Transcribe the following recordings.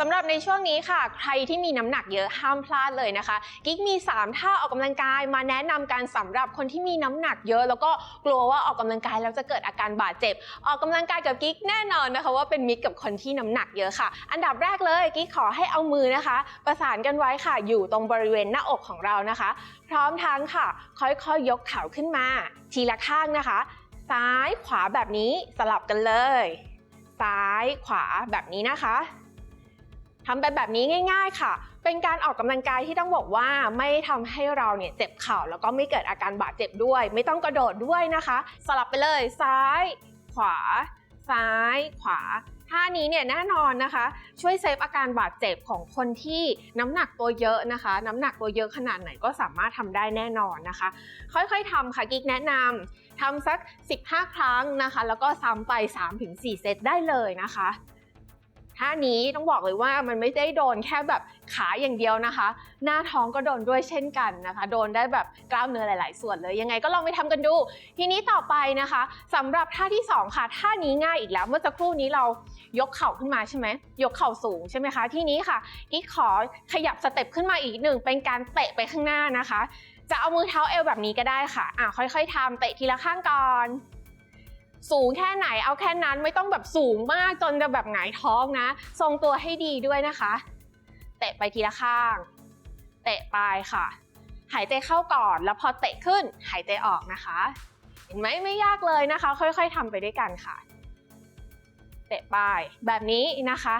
สำหรับในช่วงนี้ค่ะ ใครที่มีน้ำหนักเยอะห้ามพลาดเลยนะคะ กิ๊กมี 3 ท่าออกกำลังกายมาแนะนำกันสำหรับคนที่มีน้ำหนักเยอะ แล้วก็กลัวว่าออกกำลังกายแล้วจะเกิดอาการบาดเจ็บ ออกกำลังกายกับกิ๊กแน่นอนนะคะ ว่าเป็นมิตรกับคนที่น้ำหนักเยอะค่ะ อันดับแรกเลยกิ๊กขอให้เอามือนะคะ ประสานกันไว้ค่ะ อยู่ตรงบริเวณหน้าอกของเรานะคะ พร้อมทั้งค่ะ ค่อยๆยกเข่าขึ้นมา ทีละข้างนะคะ ซ้ายขวาแบบนี้สลับกันเลย ซ้ายขวาแบบนี้นะคะ ทำไปแบบนี้ง่าย ๆ ค่ะ เป็นการออกกำลังกายที่ต้องบอกว่าไม่ทำให้เราเนี่ยเจ็บเข่าแล้วก็ไม่เกิดอาการบาดเจ็บด้วย ไม่ต้องกระโดดด้วยนะคะ สลับไปเลยซ้าย ขวา ซ้าย ขวาท่านี้เนี่ยแน่นอนนะคะ ช่วยเซฟอาการบาดเจ็บของคนที่น้ำหนักตัวเยอะนะคะ น้ำหนักตัวเยอะขนาดไหนก็สามารถทำได้แน่นอนนะคะ ค่อยๆทำค่ะกิ๊กแนะนำทำสัก 15 ครั้งนะคะ แล้วก็ซ้ำไป 3-4 เซตได้เลยนะคะ ท่านี้ต้องบอกเลยว่ามันไม่ได้โดนแค่แบบขาอย่างเดียวนะคะ หน้าท้องก็โดนด้วยเช่นกันนะคะ โดนได้แบบกล้ามเนื้อหลาย ๆ ส่วนเลย ยังไงก็ลองไปทำกันดู ทีนี้ต่อไปนะคะสำหรับท่าที่ 2 ค่ะ ท่านี้ง่ายอีกแล้ว เมื่อสักครู่นี้เรายกเข่าขึ้นมาใช่ไหม ยกเข่าสูงใช่ไหมคะ ที่นี้ค่ะกิ๊กขอขยับสเต็ปขึ้นมาอีกหนึ่ง เป็นการเตะไปข้างหน้านะคะ จะเอามือเท้าเอวแบบนี้ก็ได้ค่ะอะค่อย ๆทำเตะทีละข้างก่อน สูงแค่ไหนเอาแค่นั้นไม่ต้องแบบสูงมากจนจะแบบหงายท้องนะ ทรงตัวให้ดีด้วยนะคะ เตะไปทีละข้าง เตะไปค่ะ หายใจเข้าก่อนแล้วพอเตะขึ้นหายใจออกนะคะ เห็นไหมไม่ยากเลยนะคะ ค่อย ๆทำไปด้วยกันค่ะ เตะไปแบบนี้นะคะ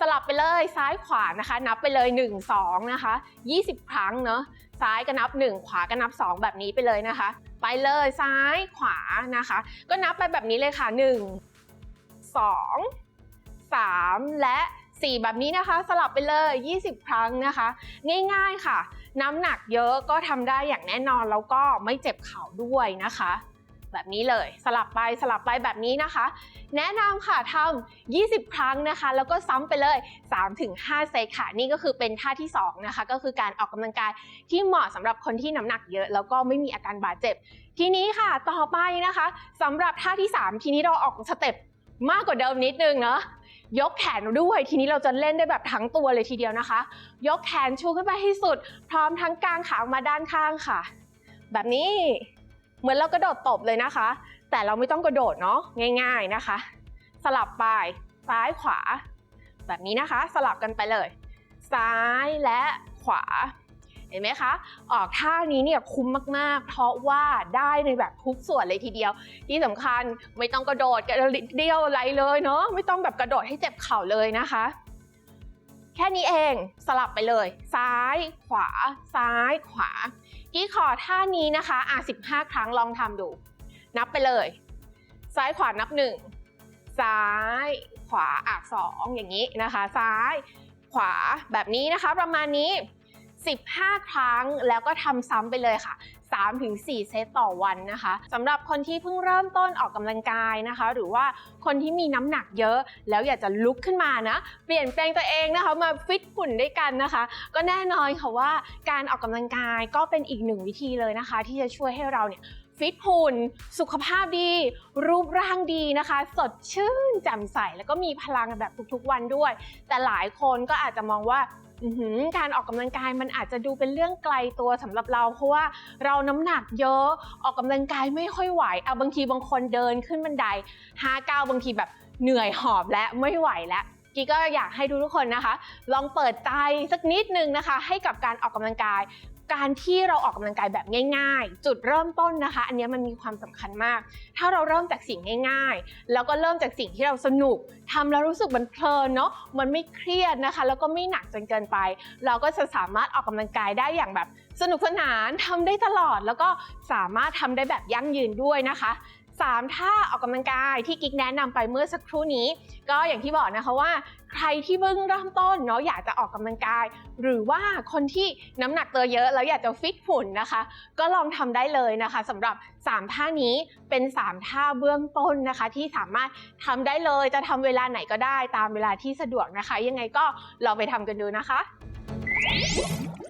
สลับไปเลยซ้ายขวานะคะ นับไปเลย 1 2 นะคะ 20 ครั้งเนาะซ้ายก็นับ 1 ขวาก็นับ 2 แบบนี้ไปเลยนะคะ ไปเลยซ้ายขวานะคะ ก็นับไปแบบนี้เลยค่ะ 1 2 3 และ 4 แบบนี้นะคะ สลับไปเลย 20 ครั้งนะคะ ง่ายๆค่ะ น้ำหนักเยอะก็ทำได้อย่างแน่นอนแล้วก็ไม่เจ็บเข่าด้วยนะคะ แบบนี้เลย สลับไปสลับไปแบบนี้นะคะ แนะนำค่ะทำ20 ครั้งนะคะ แล้วก็ซ้ำไปเลย 3-5 เซตค่ะ นี่ก็คือเป็นท่าที่2นะคะ ก็คือการออกกำลังกายที่เหมาะสำหรับคนที่น้ำหนักเยอะ แล้วก็ไม่มีอาการบาดเจ็บ ทีนี้ค่ะต่อไปนะคะสำหรับท่าที่ 3 ทีนี้เราออกสเต็ปมากกว่าเดิมนิดนึงเนาะยกแขนด้วยทีนี้เราจะเล่นได้แบบทั้งตัวเลยทีเดียวนะคะ ยกแขนชูขึ้นไปให้สุด พร้อมทั้งกางขาออกมาด้านข้างค่ะ แบบนี้ เหมือนเรากระโดดตบเลยนะคะ แต่เราไม่ต้องกระโดดเนาะง่าย ๆนะคะ สลับไปซ้ายขวา แบบนี้นะคะ สลับกันไปเลย ซ้ายและขวา เห็นไหมคะ ออกท่านี้เนี่ยคุ้มมาก ๆ เพราะว่าได้ในแบบทุกส่วนเลยทีเดียว ที่สำคัญไม่ต้องกระโดดกระเดียวอะไรเลยเนาะไม่ต้องแบบกระโดดให้เจ็บเข่าเลยนะคะ นี้เองสลับไปเลย ซ้ายขวา ซ้ายขวากี้ขอท่านี้นะคะอะ15 ครั้งลองทำดู นับไปเลย ซ้ายขวานับหนึ่งซ้ายขวาอะสองอย่างนี้นะคะ ซ้ายขวาแบบนี้นะคะ ประมาณนี้ 15 ครั้งแล้วก็ทำซ้ำไปเลยค่ะ 3-4 เซตต่อวันนะคะสำหรับคนที่เพิ่งเริ่มต้นออกกำลังกายนะคะ หรือว่าคนที่มีน้ำหนักเยอะ แล้วอยากจะลุกขึ้นมานะ เปลี่ยนแปลงตัวเองนะคะมาฟิตหุ่นด้วยกันนะคะ ก็แน่นอนค่ะว่าการออกกำลังกายก็เป็นอีกหนึ่งวิธีเลยนะคะ ที่จะช่วยให้เราเนี่ย ฟิตหุ่น สุขภาพดี รูปร่างดีนะคะ สดชื่นแจ่มใส แล้วก็มีพลังแบบทุกๆวันด้วย แต่หลายคนก็อาจจะมองว่าการออกกำลังกายมันอาจจะดูเป็นเรื่องไกลตัวสำหรับเราเพราะว่าเราน้ำหนักเยอะออกกำลังกายไม่ค่อยไหวเอาบางทีบางคนเดินขึ้นบันไดห้าก้าวบางทีแบบเหนื่อยหอบและไม่ไหวแล้วกีก็อยากให้ทุกๆคนนะคะ ลองเปิดใจสักนิดนึงนะคะ ให้กับการออกกำลังกาย การที่เราออกกำลังกายแบบง่าย ๆ จุดเริ่มต้นนะคะ อันนี้มันมีความสำคัญมาก ถ้าเราเริ่มจากสิ่งง่าย ๆ แล้วก็เริ่มจากสิ่งที่เราสนุกทำแล้วรู้สึกมันเพลินเนาะมันไม่เครียดนะคะ แล้วก็ไม่หนักจนเกินไป เราก็จะสามารถออกกำลังกายได้อย่างแบบ สนุกสนานทำได้ตลอดแล้วก็สามารถทำได้แบบยั่งยืนด้วยนะคะ สามท่าออกกำลังกายที่กิ๊กแนะนำไปเมื่อสักครู่นี้ ก็อย่างที่บอกนะคะว่า ใครที่เพิ่งเริ่มต้นเนาะอยากจะออกกำลังกาย หรือว่าคนที่น้ำหนักตัวเยอะแล้วอยากจะฟิตหุ่นนะคะ ก็ลองทำได้เลยนะคะสำหรับ 3 ท่านี้เป็น 3 ท่าเบื้องต้นนะคะ ที่สามารถทำได้เลยจะทำเวลาไหนก็ได้ตามเวลาที่สะดวกนะคะ ยังไงก็ลองไปทำกันดูนะคะ